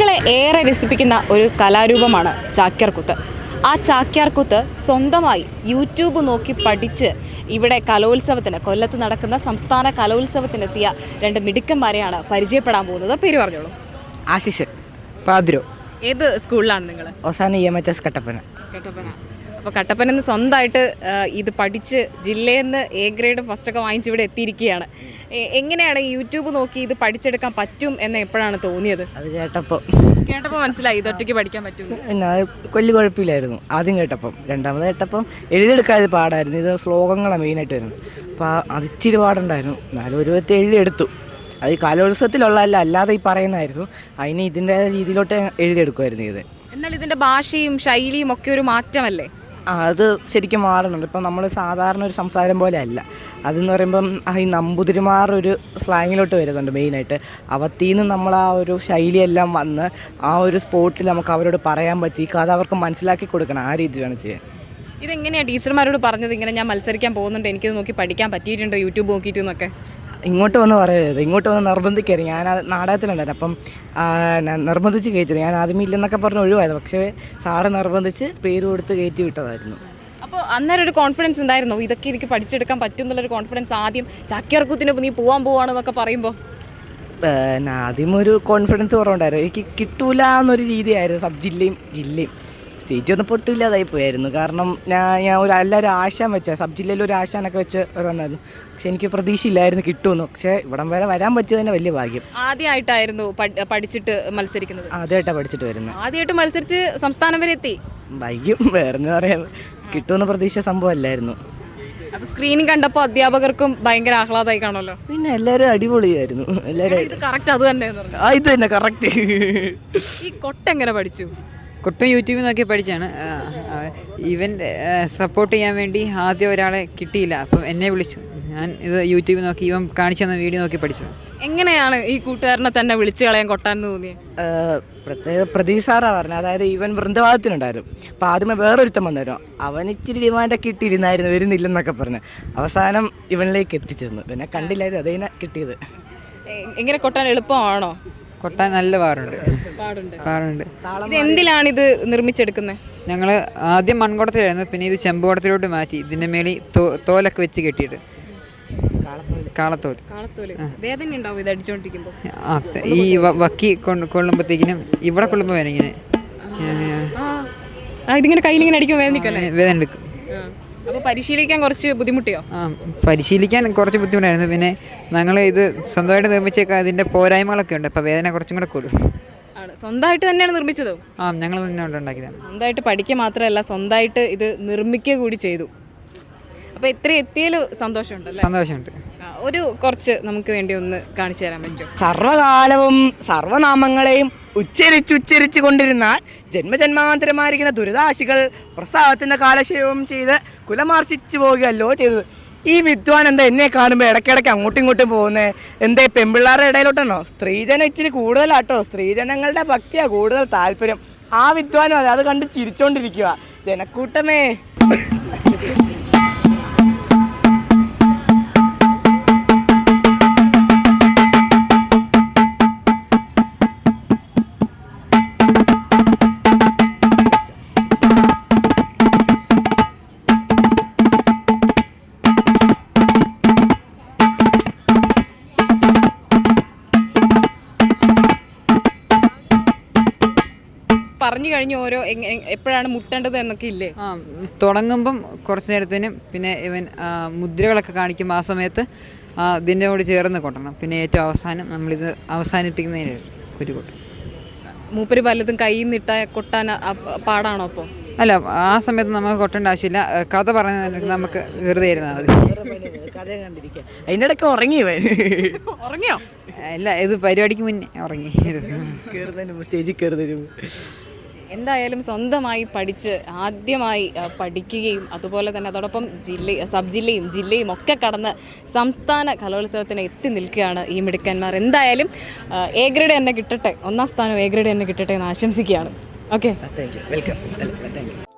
കുട്ടികളെ ഏറെ രസിപ്പിക്കുന്ന ഒരു കലാരൂപമാണ് ചാക്യാർകൂത്ത്. ആ ചാക്യാർകൂത്ത് സ്വന്തമായി യൂട്യൂബ് നോക്കി പഠിച്ച് ഇവിടെ കലോത്സവത്തിന് കൊല്ലത്ത് നടക്കുന്ന സംസ്ഥാന കലോത്സവത്തിനെത്തിയ രണ്ട് മിടുക്കന്മാരെയാണ് പരിചയപ്പെടാൻ പോകുന്നത്. പേര് പറഞ്ഞോളൂ. ആശിഷ് പാദ്രോ ഏത് സ്കൂളിലാണ് നിങ്ങൾ അവസാനം E M H S Kattappana. Kattappana. അപ്പോൾ കട്ടപ്പന നിന്ന് സ്വന്തമായിട്ട് ഇത് പഠിച്ച് ജില്ലയിൽ നിന്ന് എ ഗ്രേഡും ഫസ്റ്റൊക്കെ വാങ്ങിച്ച് ഇവിടെ എത്തിയിരിക്കുകയാണ്. എങ്ങനെയാണ് യൂട്യൂബ് നോക്കി ഇത് പഠിച്ചെടുക്കാൻ പറ്റും എന്ന് എപ്പോഴാണ് തോന്നിയത്? അത് കേട്ടപ്പോൾ കേട്ടപ്പോൾ മനസ്സിലായി ഇത് ഒറ്റയ്ക്ക് പഠിക്കാൻ പറ്റും കൊല്ലു വലിയ കുഴപ്പമില്ലായിരുന്നു. ആദ്യം കേട്ടപ്പം രണ്ടാമത് കേട്ടപ്പം എഴുതിയെടുക്കാതെ പാടായിരുന്നു. ഇത് ശ്ലോകങ്ങളാണ് മെയിനായിട്ട് വരുന്നത്. അപ്പോൾ അത് ഇച്ചിരി പാടുണ്ടായിരുന്നു. എന്നാലും ഒരു വിധത്തിൽ എഴുതിയെടുത്തു. അത് ഈ കലോത്സവത്തിലുള്ളതല്ല അല്ലാതെ ഈ പറയുന്നതായിരുന്നു. അതിന് ഇതിന്റെ രീതിയിലോട്ട് എഴുതിയെടുക്കുമായിരുന്നു ഇത്. എന്നാൽ ഇതിന്റെ ഭാഷയും ശൈലിയും ഒക്കെ ഒരു മാറ്റമല്ലേ? അത് ശരിക്കും മാറുന്നുണ്ട്. ഇപ്പം നമ്മൾ സാധാരണ ഒരു സംസാരം പോലെ അല്ല. അതെന്ന് പറയുമ്പം ഈ നമ്പൂതിരിമാർ ഒരു സ്ലാങ്ങിലോട്ട് വരുന്നുണ്ട് മെയിനായിട്ട്. അവത്തിൽ നിന്ന് നമ്മൾ ആ ഒരു ശൈലിയെല്ലാം വന്ന് ആ ഒരു സ്പോട്ടിൽ നമുക്ക് അവരോട് പറയാൻ പറ്റി. കഥ അവർക്ക് മനസ്സിലാക്കി കൊടുക്കണം. ആ രീതി വേണം ചെയ്യാൻ. ഇതെങ്ങനെയാണ് ടീച്ചർമാരോട് പറഞ്ഞത്? ഇങ്ങനെ ഞാൻ മത്സരിക്കാൻ പോകുന്നുണ്ട്. എനിക്കിത് നോക്കി പഠിക്കാൻ പറ്റിയിട്ടുണ്ട്? യൂട്യൂബ് നോക്കിയിട്ട് എന്നൊക്കെ ഇങ്ങോട്ട് വന്ന് പറയരുത്. ഇങ്ങോട്ട് വന്ന് നിർബന്ധിക്കരുത്. ഞാൻ നാടകത്തിലുണ്ടായിരുന്നു. അപ്പം നിർബന്ധിച്ച് കയറ്റി ഞാൻ ആദ്യമേ ഇല്ലെന്നൊക്കെ പറഞ്ഞ് ഒഴിവായത്. പക്ഷേ സാറ് നിർബന്ധിച്ച് പേര് കൊടുത്ത് കയറ്റി വിട്ടതായിരുന്നു. അപ്പോൾ അന്നേരം ഒരു കോൺഫിഡൻസ് ഉണ്ടായിരുന്നു? ഇതൊക്കെ എനിക്ക് പഠിച്ചെടുക്കാൻ പറ്റും എന്നുള്ളൊരു കോൺഫിഡൻസ് ആദ്യം ചാക്യാർകൂത്തിന് നീ പോകാൻ പോവാണെന്നൊക്കെ പറയുമ്പോൾ ആദ്യം ഒരു കോൺഫിഡൻസ് കുറവുണ്ടായിരുന്നു. എനിക്ക് കിട്ടൂല എന്നൊരു രീതിയായിരുന്നു. സബ് ജില്ലയും ജില്ലയും. സ്റ്റേറ്റ് ഒന്നും പൊട്ടില്ലാതായി പോയായിരുന്നു. കാരണം ഞാൻ ഞാൻ ഒരു എല്ലാവരും ആശാൻ വെച്ച സബ് ജില്ലയിൽ ഒരു ആശാനൊക്കെ വെച്ച് വന്നായിരുന്നു. പക്ഷെ എനിക്ക് പ്രതീക്ഷയില്ലായിരുന്നു കിട്ടുമെന്ന്. പക്ഷേ ഇവിടം വരെ വരാൻ പറ്റിയത് തന്നെ വലിയ ഭാഗ്യം. ആദ്യമായിട്ടായിരുന്നു പഠി- പഠിച്ചിട്ട് മത്സരിക്കുന്നത്. ആദ്യമായിട്ടാണ് പഠിച്ചിട്ട് വരുന്നത് ആദ്യമായിട്ട് മത്സരിച്ച് സംസ്ഥാനം വരെ എത്തി. വൈകും. വേറെന്ന് പറയാം കിട്ടുമെന്ന് പ്രതീക്ഷ സംഭവമല്ലായിരുന്നു അപ്പൊ സ്ക്രീനിങ് കണ്ടപ്പോൾ അധ്യാപകർക്കും ഭയങ്കര ആഹ്ലാദമായി കാണുമല്ലോ. പിന്നെ എല്ലാവരും അടിപൊളിയായിരുന്നു. എല്ലാവരും കറക്റ്റ് അത് തന്നെ ആ ഇത് തന്നെ കറക്റ്റ് ഈ കൊട്ടെങ്ങനെ പഠിച്ചു? കുട്ടൻ യൂട്യൂബിൽ നോക്കി പഠിച്ചാണ്. ഇവൻ സപ്പോർട്ട് ചെയ്യാൻ വേണ്ടി ആദ്യം ഒരാളെ കിട്ടിയില്ല. അപ്പം എന്നെ വിളിച്ചു. ഞാൻ ഇത് യൂട്യൂബിൽ നോക്കി ഇവൻ കാണിച്ചു തന്ന വീഡിയോ നോക്കി പഠിച്ചത് എങ്ങനെയാണ് ഈ കൂട്ടുകാരനെ തന്നെ വിളിച്ചു കളയാൻ കൊട്ടാന്ന് തോന്നിയത് പ്രത്യേക പ്രതീക് സാറാ പറഞ്ഞത്. അതായത് ഇവൻ വൃന്ദവാദത്തിനുണ്ടായിരുന്നു. അപ്പം ആദ്യമേ വേറൊരുത്തം വന്നായിരുന്നു അവൻ ഇച്ചിരി ഡിമാൻഡൊക്കെ കിട്ടിയിരുന്നായിരുന്നു വരുന്നില്ലെന്നൊക്കെ പറഞ്ഞ്. അവസാനം ഇവനിലേക്ക് എത്തിച്ചെന്നു. പിന്നെ കണ്ടില്ലായിരുന്നു. അതേനെ കിട്ടിയത്. എങ്ങനെ കൊട്ടാൻ എളുപ്പമാണോ? കൊട്ടാൻ നല്ല പാറുണ്ട് പാറുണ്ട് ഇത് എന്തിലാണ് ഇത് നിർമ്മിച്ചെടുക്കുന്നത് ഞങ്ങൾ ആദ്യം മൺകുടത്തിലായിരുന്നു പിന്നെ ഇത് ചെമ്പുകുടത്തിലോട്ട് മാറ്റി ഇതിന്റെ മേളിൽ തോലൊക്കെ വെച്ച് കെട്ടിയിട്ട് കാളത്തോൽ. ഈ വക്കി കൊള്ളുമ്പോഴത്തേക്കിനും ഇവിടെ കൊള്ളുമ്പോൾ വേദന ഇങ്ങനെ. ഇതിങ്ങനെ കയ്യിലിങ്ങനെ അടിക്കുമ്പോൾ വേദന എടുക്കും. പരിശീലിക്കാൻ കുറച്ച് ബുദ്ധിമുട്ടിയോ? ആ പരിശീലിക്കാൻ കുറച്ച് ബുദ്ധിമുട്ടായിരുന്നു. പിന്നെ ഞങ്ങൾ ഇത് സ്വന്തമായിട്ട് നിർമ്മിച്ചേക്കാൻ അതിന്റെ പോരായ്മകളൊക്കെ ഉണ്ട്. അപ്പോൾ വേദന കുറച്ചും കൂടെ കൂടും. ആണ്. സ്വന്തമായിട്ട് തന്നെയാണ് നിർമ്മിച്ചത്? ആ ഞങ്ങൾ തന്നെ കൊണ്ട് ഉണ്ടാക്കിയതാണ്. സ്വന്തമായിട്ട് പഠിക്കുക മാത്രമല്ല സ്വന്തമായിട്ട് ഇത് നിർമ്മിക്കുക കൂടി ചെയ്തു. അപ്പൊ ഇത്ര എത്തിയതിൽ സന്തോഷമുണ്ട്. സന്തോഷമുണ്ട് ഒരു കുറച്ച് നമുക്ക് വേണ്ടി ഒന്ന് കാണിച്ചു തരാൻ പറ്റും സർവകാലവും സർവനാമങ്ങളെയും ഉച്ചരിച്ച് ഉച്ചരിച്ച് കൊണ്ടിരുന്നാൽ ജന്മജന്മാന്തരമായിരിക്കുന്ന ദുരിതാശികൾ പ്രസാദത്തിന്റെ കാലക്ഷേപം ചെയ്ത് കുലമാർശിച്ചു പോവുകയല്ലോ ചെയ്തത്. ഈ വിദ്വാൻ എന്താ എന്നെ കാണുമ്പോൾ ഇടയ്ക്കിടയ്ക്ക് അങ്ങോട്ടും ഇങ്ങോട്ടും പോകുന്നത് എന്തേ പെമ്പിള്ളാരുടെ ഇടയിലോട്ടാണോ? സ്ത്രീജനം ഇച്ചിരി കൂടുതലാട്ടോ. സ്ത്രീജനങ്ങളുടെ ഭക്തിയാ കൂടുതൽ താല്പര്യം. ആ വിദ്വാനും അതെ അത് കണ്ട് ചിരിച്ചോണ്ടിരിക്കുക ജനക്കൂട്ടമേ. പറഞ്ഞു കഴിഞ്ഞു ഓരോ എപ്പോഴാണ് മുട്ടേണ്ടത് എന്നൊക്കെ ഇല്ലേ? ആ തുടങ്ങുമ്പം കുറച്ച് നേരത്തേനും പിന്നെ ഇവൻ മുദ്രകളൊക്കെ കാണിക്കുമ്പോൾ ആ സമയത്ത് ഇതിന്റെ കൂടെ ചേർന്ന് കൊട്ടണം. പിന്നെ ഏറ്റവും അവസാനം നമ്മളിത് അവസാനിപ്പിക്കുന്നതിന് കുരു കൊട്ടും മൂപ്പര് പലതും കയ്യിൽ നിട്ട കൊട്ടാൻ പാടാണോ അപ്പോൾ അല്ല ആ സമയത്ത് നമുക്ക് കൊട്ടേണ്ട ആവശ്യമില്ല. കഥ പറഞ്ഞ നമുക്ക് വെറുതെ ഇരുന്നാൽ മതി. അതിന്റെ ഇടയ്ക്ക് ഉറങ്ങി ഉറങ്ങിയോ? അല്ല ഇത് പരിപാടിക്ക് മുന്നേ ഉറങ്ങി. സ്റ്റേജിൽ കയറുന്നതിനും എന്തായാലും സ്വന്തമായി പഠിച്ച് ആദ്യമായി പഠിക്കുകയും അതുപോലെ തന്നെ അതോടൊപ്പം ജില്ല സബ് ജില്ലയും ജില്ലയും ഒക്കെ കടന്ന് സംസ്ഥാന കലോത്സവത്തിന് എത്തി നിൽക്കുകയാണ് ഈ മിടുക്കന്മാർ. എന്തായാലും എ ഗ്രേഡ് തന്നെ കിട്ടട്ടെ. ഒന്നാം സ്ഥാനം എ ഗ്രേഡ് തന്നെ കിട്ടട്ടെ എന്ന് ആശംസിക്കുകയാണ്. Okay. Thank you welcome thank you